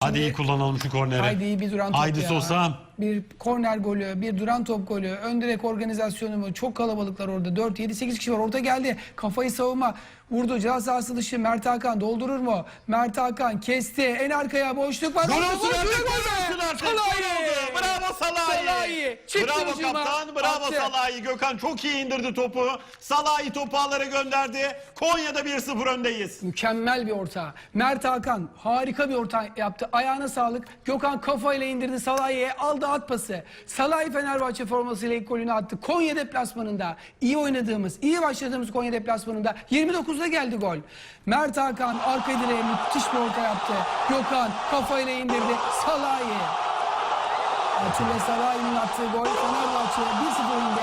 Hadi iyi kullanalım şu korneri. Haydi iyi bir duran top Haydi ya. Sosa. Bir korner golü, bir duran top golü, ön direk organizasyonu mu? Çok kalabalıklar orada. 4, 7, 8 kişi var. Orta geldi. Kafayı savunma. Vurdu. Ceza sahası dışı. Mert Hakan doldurur mu? Mert Hakan kesti. En arkaya boşluk var. Gol olsun artık, gol, olsun artık. Salahi. Bravo Salahi. Salahi. Çıktı Bravo hücuma, kaptan, bravo attı. Salahi. Gökhan çok iyi indirdi topu. Salahi topu ağlara gönderdi. Konya'da 1-0 öndeyiz. Mükemmel bir orta. Mert Hakan harika bir orta yaptı. Ayağına sağlık. Gökhan kafayla indirdi Salah'ya. Aldı at pası. Salah Fenerbahçe formasıyla ilk golünü attı. Konya deplasmanında iyi oynadığımız, iyi başladığımız Konya deplasmanında 29'da geldi gol. Mert Hakan arka direğe müthiş bir orta yaptı. Gökhan kafayla indirdi. Salah'ı. Atilla Salah'ın attığı gol Fenerbahçe 1-0 önde.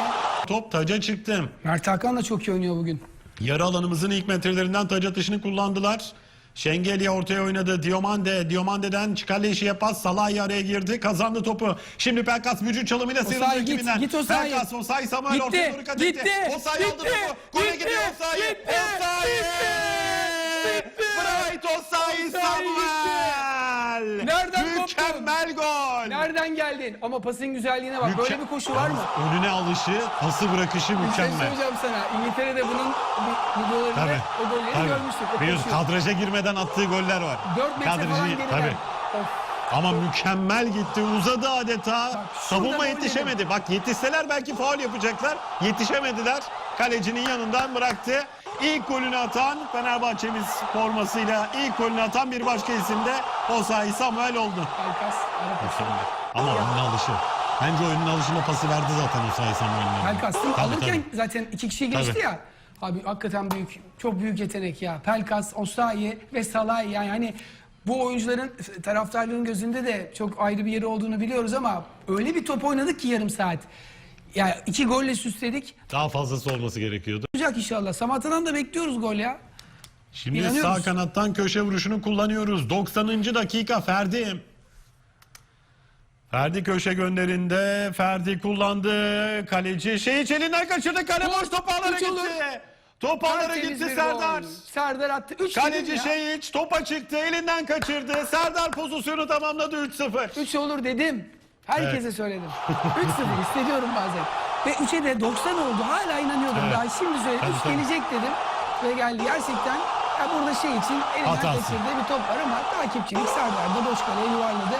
Top taca çıktı. Mert Hakan da çok iyi oynuyor bugün. Yarı alanımızın ilk metrelerinden taç atışını kullandılar. Şengelya ortaya oynadı. Diomande. Diomande'den işi pas. Salahi araya girdi. Kazandı topu. Şimdi Pelkas vücut çalımıyla sıyrıldı Osayi git, ekibinden. git Osayi. Pelkas, Osayi Samuel Gitti, ortaya doğru kat etti. gitti, Osayi aldı gitti, topu. Gole gidiyor Osayi. gitti, Osayi. gitti. Bright Osayi Osayi Samuel. Nereden Mükemmel gol. Nereden geldin? Ama pasın güzelliğine bak. Böyle Müke- bir koşu var mı? Önüne alışı, pası bırakışı Bir şey mükemmel. söyleyeceğim sana. İngiltere'de bunun vi- videolarını, Tabii. o golleri Tabii. görmüştük. O Biliyorsun kadraja girmeden attığı goller var. 4 metre Kadrajı- falan geriden. Tabii. Of. Ama mükemmel gitti. Uzadı adeta. şurada Savunma yetişemedi. Bak yetişseler belki faul yapacaklar. Yetişemediler. Kalecinin yanından bıraktı. İlk golünü atan Fenerbahçemiz formasıyla ilk golünü atan bir başka isim de Osayi Samuel oldu. Pelkas. Ama önüne alışı. Bence oyunun alışında pası verdi zaten Osayi Samuel'in. Pelkas değil mi? Tabii, Alırken tabii. zaten iki kişi geçti Tabii. ya. Abi hakikaten büyük, çok büyük yetenek ya. Pelkas, Osayi ve Salahı yani hani bu oyuncuların taraftarların gözünde de çok ayrı bir yeri olduğunu biliyoruz ama öyle bir top oynadık ki yarım saat. Ya iki golle süsledik. Daha fazlası olması gerekiyordu. Olacak inşallah. Samatta'dan da bekliyoruz gol ya. Şimdi İnanıyoruz. sağ kanattan köşe vuruşunu kullanıyoruz. 90. dakika Ferdi. Ferdi köşe gönderinde. Ferdi kullandı. Kaleci şeyi elinden kaçırdı. Kale boş top ağlara Üç olur. gitti. Top ağlara Tertemiz gitti bir Serdar. gol. Serdar attı. Üç Kaleci dedim ya. şey hiç topa çıktı. Elinden kaçırdı. Serdar pozisyonu tamamladı 3-0. 3 olur dedim. Herkese söyledim. 3-0 hissediyorum bazen. Ve 3'e de 90 oldu. Hala inanıyordum. Evet. Daha şimdi söyledim. Tabii, 3 tabii. gelecek dedim. Ve geldi. Gerçekten ya burada şey için elinden kaçırdığı bir top var ama takipçilik Serdar'da boş kaleye yuvarladı.